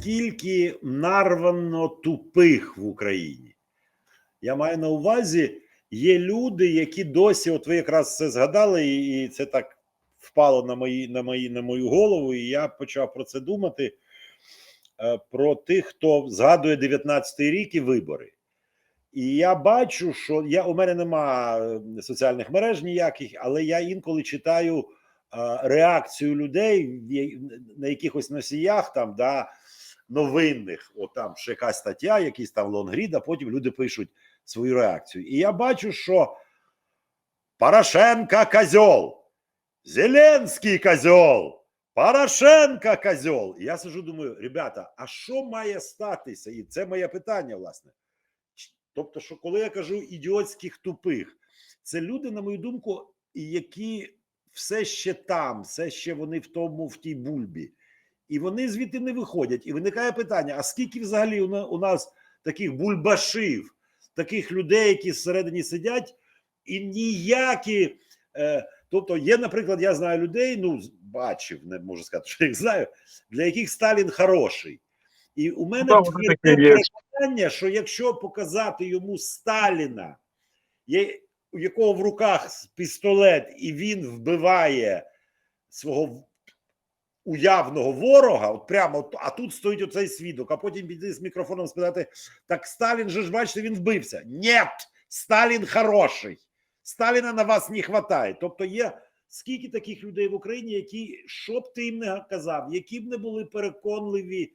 наскільки нарвано тупих в Україні. Я маю на увазі, є люди, які досі, от ви якраз це згадали, і, це так впало на мої, на мої, на мою голову, і я почав про це думати. е, Про тих, хто згадує 19-й рік і вибори. І я бачу, що я у мене нема е, соціальних мереж ніяких, але я інколи читаю е, реакцію людей на якихось носіях там да новинних. От там ще якась стаття, якийсь там лонгрід, а потім люди пишуть свою реакцію. І я бачу, що Порошенко козьол, Зеленський козьол, Порошенко козьол. І я сижу, думаю, ребята, а що має статися? І це моє питання, власне. Тобто, що коли я кажу ідіотських тупих, це люди, на мою думку, які все ще там, все ще вони в тому, в тій бульбі. І вони звідти не виходять. І виникає питання: а скільки взагалі у нас таких бульбашів, таких людей, які всередині сидять, і ніякі. Е, тобто, є, наприклад, я знаю людей, ну бачив, не можу сказати, що їх знаю, для яких Сталін хороший. І у мене да, переконання, що якщо показати йому Сталіна, у якого в руках пістолет, і він вбиває свого уявного ворога, от прямо, а тут стоїть оцей свідок, а потім піде з мікрофоном спитати: так Сталін же ж бачите, він вбився. Ні, Сталін хороший. Сталіна на вас не хватає. Тобто є скільки таких людей в Україні, які що б ти їм не казав, які б не були переконливі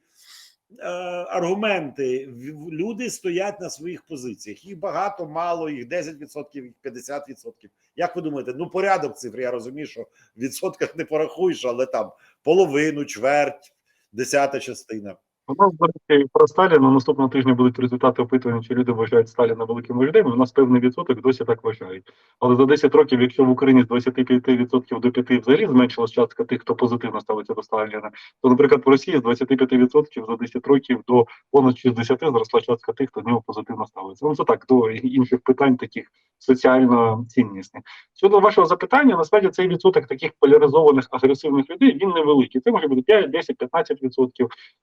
аргументи, в- люди стоять на своїх позиціях. Їх багато, мало, їх 10%, їх 50%. Як ви думаєте? Ну, порядок цифр, я розумію, що в відсотках не порахуєш, але там половину, чверть, десята частина. У нас, до речі, про Сталіна наступного тижня будуть результати опитування, чи люди вважають Сталіна великим вождем. У нас певний відсоток досі так вважають. Але за 10 років, якщо в Україні з 25% до 5% взагалі зменшилась частка тих, хто позитивно ставиться до Сталіна, то, наприклад, в Росії з 25% за 10 років до понад 60% зросла частка тих, хто до нього позитивно ставиться. Ну це так, до інших питань, таких соціально ціннісних. Щодо вашого запитання, насправді цей відсоток таких поляризованих агресивних людей він невеликий. Це може бути 5, 10, 15%.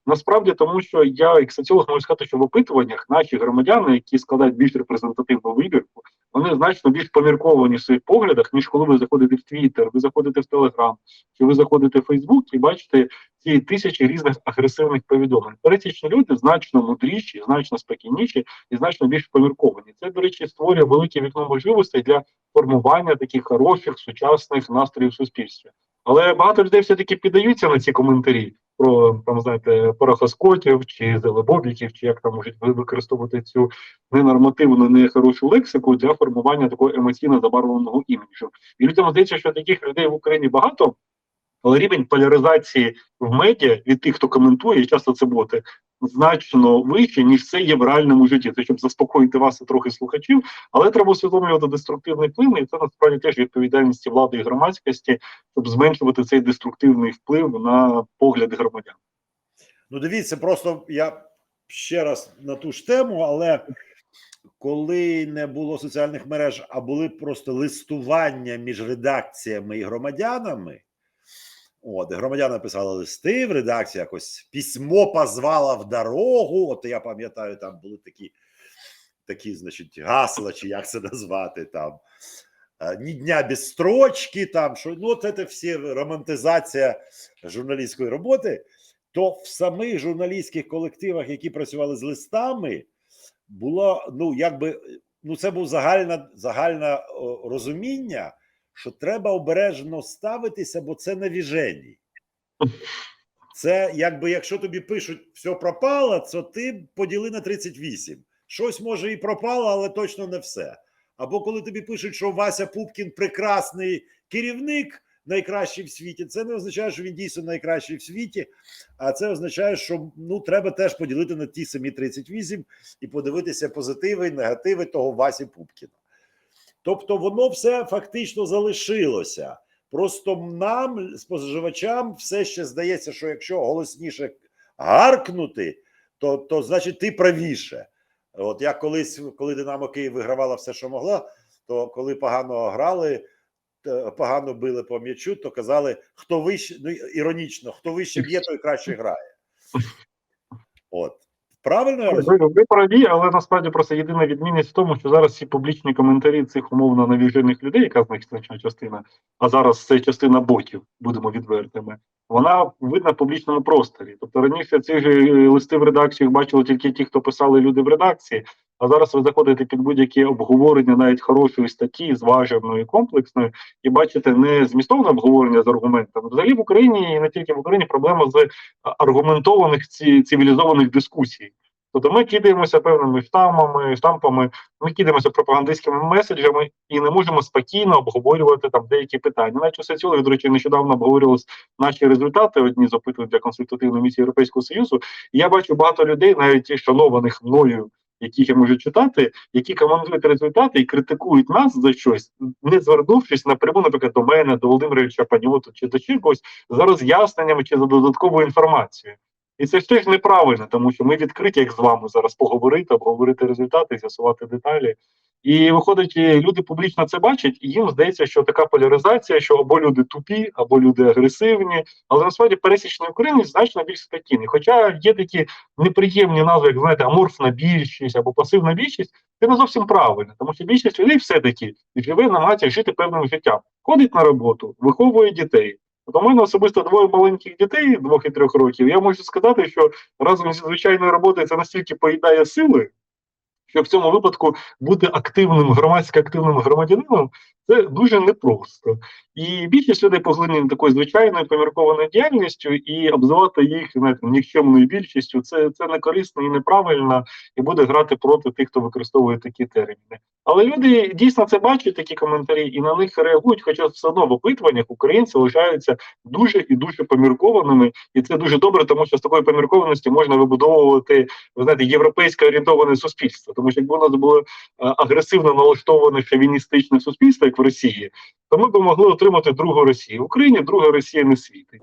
Насправді, тому що я, як соціолог, можу сказати, що в опитуваннях наші громадяни, які складають більш репрезентативну вибірку, вони значно більш помірковані в своїх поглядах, ніж коли ви заходите в Твіттер, ви заходите в Телеграм, чи ви заходите в Фейсбук і бачите ці тисячі різних агресивних повідомлень. Пересічні люди значно мудріші, значно спокійніші і значно більш помірковані. Це, до речі, створює велике вікно можливостей для формування таких хороших сучасних настроїв в суспільстві. Але багато людей все-таки піддаються на ці коментарі про там, знаєте, порохоскотів чи зелебобіків, чи як там можуть ви- використовувати цю ненормативну, нехорошу лексику для формування такого емоційно забарвленого іміджу. І людям здається, що таких людей в Україні багато, але рівень поляризації в медіа від тих, хто коментує, і часто це боти, значно вище, ніж це є в реальному житті. Це щоб заспокоїти вас і трохи слухачів, але треба усвідомлювати деструктивний вплив, і це насправді теж відповідальність влади і громадськості, щоб зменшувати цей деструктивний вплив на погляди громадян. Ну, дивіться, просто я ще раз на ту ж тему, але коли не було соціальних мереж, а були просто листування між редакціями і громадянами. От, громадяни писали листи, в редакції якось письмо позвала в дорогу. От я пам'ятаю, там були такі, такі, значить, гасла, чи як це назвати там. е, Ні дня без строчки, там що ну, от це всі романтизація журналістської роботи то в самих журналістських колективах, які працювали з листами, було ну якби ну це був загальне загальне розуміння, що треба обережно ставитися, бо це навіжені. Це якби якщо тобі пишуть все пропало, то ти поділи на 38. Щось може і пропало, але точно не все. Або коли тобі пишуть, що Вася Пупкін прекрасний керівник, найкращий в світі, це не означає, що він дійсно найкращий в світі, а це означає, що ну треба теж поділити на ті самі 38 і подивитися позитиви і негативи того Васі Пупкіна. Тобто, воно все фактично залишилося. Просто нам, споживачам, все ще здається, що якщо голосніше гаркнути, то, то значить ти правіше. От я колись, коли Динамо Київ вигравала все, що могла, то коли погано грали, погано били по м'ячу, то казали, хто вище, ну іронічно, хто вище б'є, той краще грає. От правильно я Ви, розумію? ви праві, але насправді просто єдина відмінність в тому, що зараз всі публічні коментарі цих умовно навіжених людей, яка з них значна частина, а зараз це частина ботів, будемо відвертими. Вона видна в публічному просторі. Тобто раніше ці ж е, листи в редакціях бачили тільки ті, хто писали люди в редакції. А зараз ви заходите під будь-які обговорення, навіть хорошої статті, зваженої, комплексної, і бачите не змістовне обговорення з аргументами. Взагалі в Україні і не тільки в Україні проблема з аргументованих цивілізованих дискусій. Тобто ми кидаємося певними штамами, штампами, ми кидаємося пропагандистськими меседжами і не можемо спокійно обговорювати там деякі питання. Навіть у соціологи, до речі, нещодавно обговорювалися наші результати, одні з опитувань для консультативної місії Європейського Союзу. І я бачу багато людей, навіть шанованих мною, яких я можу читати, які коментують результати і критикують нас за щось, не звернувшись напряму, наприклад, до мене, до Володимировича Чапаньоту чи до чогось за роз'ясненнями чи за додатковою інформацією. І це ж неправильно, тому що ми відкриті, як з вами зараз поговорити, обговорити результати, з'ясувати деталі. І виходить, і люди публічно це бачать, і їм здається, що така поляризація, що або люди тупі, або люди агресивні, але насправді пересічний українець значно більш спокійний. Хоча є такі неприємні назви, як знаєте, аморфна більшість або пасивна більшість, це не зовсім правильно, тому що більшість людей все-таки живе намагається жити певним життям, ходить на роботу, виховує дітей. От у мене особисто двоє маленьких дітей, двох і трьох років. Я можу сказати, що разом зі звичайною роботою це настільки поїдає сили, що в цьому випадку бути активним, громадсько активним громадянином це дуже непросто. І більшість людей поглинені такою звичайною поміркованою діяльністю, і обзивати їх знаєте, нікчемною більшістю це, це не корисно і неправильно, і буде грати проти тих, хто використовує такі терміни. Але люди дійсно це бачать, такі коментарі, і на них реагують, хоча все одно в опитуваннях українці лишаються дуже і дуже поміркованими, і це дуже добре, тому що з такої поміркованості можна вибудовувати ви знаєте, європейське орієнтоване суспільство. Тому що якби у нас було е, агресивно налаштоване шовіністичне суспільство, як в Росії, то ми б могли отримати другу Росію. В Україні друга Росія не світить.